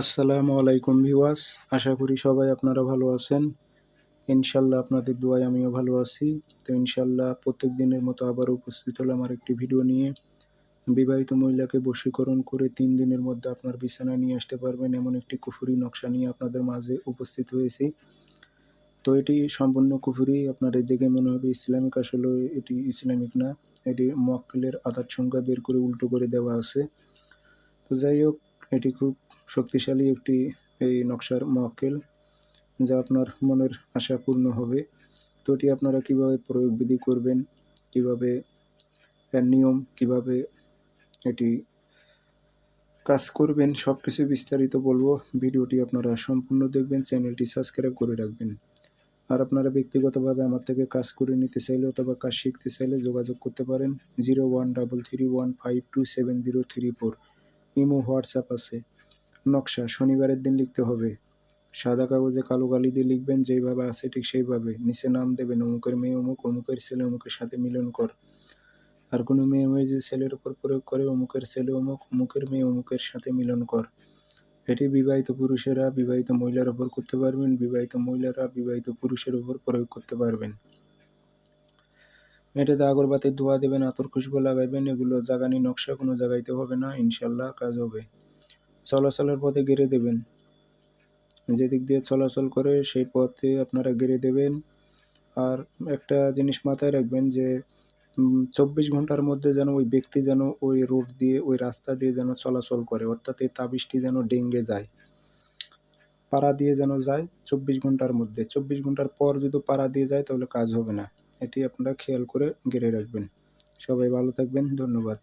আসসালামু আলাইকুম ভিওয়াস আশা করি সবাই আপনারা ভালো আছেন। ইনশাল্লাহ আপনাদের দোয়ায় আমিও ভালো আছি। তো ইনশাল্লাহ প্রত্যেক দিনের মতো আবার উপস্থিত হলাম আমার একটি ভিডিও নিয়ে। বিবাহিত মহিলাকে বশীকরণ করে তিন দিনের মধ্যে আপনার বিছানায় নিয়ে আসতে পারবেন এমন একটি কুফুরি নকশা নিয়ে আপনাদের মাঝে উপস্থিত হয়েছি। তো এটি সম্পূর্ণ কুফুরি, আপনাদের দেখে মনে হবে ইসলামিক আসলে এটি ইসলামিক না, এটি মক্কেলের আধার সংখ্যা বের করে উল্টো করে দেওয়া আছে। তো যাই হোক, এটি খুব শক্তিশালী একটি এই নকশার মক্কেল যা আপনার মনের আশা পূর্ণ হবে। তো এটি আপনারা কীভাবে প্রয়োগ বিধি করবেন, কীভাবে এর নিয়ম, কীভাবে এটি কাজ করবেন সব কিছু বিস্তারিত বলব। ভিডিওটি আপনারা সম্পূর্ণ দেখবেন, চ্যানেলটি সাবস্ক্রাইব করে রাখবেন। আর আপনারা ব্যক্তিগতভাবে আমার থেকে কাজ করে নিতে চাইলে অথবা কাজ শিখতে চাইলে যোগাযোগ করতে পারেন, zero one double three one five two seven zero three four. Imo, WhatsApp আছে। নকশা শনিবারের দিন লিখতে হবে। সাদা কাগজে কালো কালি দিয়ে লিখবেন যেইভাবে আছে ঠিক সেইভাবে। নিচে নাম দেবেন, অমুকের মেয়ে অমুক, অমুকের ছেলে অমুকের সাথে মিলন কর। আর কোনো মেয়ে হয়ে যে ছেলের উপর প্রয়োগ করে, অমুকের ছেলে অমুক, অমুকের মেয়ে অমুকের সাথে মিলন কর। এটি বিবাহিত পুরুষেরা বিবাহিত মহিলার উপর করতে পারবেন, বিবাহিত মহিলারা বিবাহিত পুরুষের উপর প্রয়োগ করতে পারবেন। এটাতে আগরবাতির ধোয়া দেবেন, আতর খুশবু লাগাইবেন, এগুলো জাগানি নকশা, কোনো জাগাইতে হবে না, ইনশাল্লাহ কাজ হবে। চলাচলের পথে গেড়ে দেবেন। যেদিক দিয়ে চলাচল করে সেই পথে আপনারা গেড়ে দেবেন। আর একটা জিনিস মাথায় রাখবেন যে চব্বিশ ঘণ্টার মধ্যে যেন ওই ব্যক্তি যেন ওই রোড দিয়ে, ওই রাস্তা দিয়ে যেন চলাচল করে, অর্থাৎ এই তাবিজটি যেন ডেঙ্গে যায়, পাড়া দিয়ে যেন যায় চব্বিশ ঘণ্টার মধ্যে। চব্বিশ ঘণ্টার পর যদি পাড়া দিয়ে যায় তাহলে কাজ হবে না। এটি আপনারা খেয়াল করে গেড়ে রাখবেন। সবাই ভালো থাকবেন। ধন্যবাদ।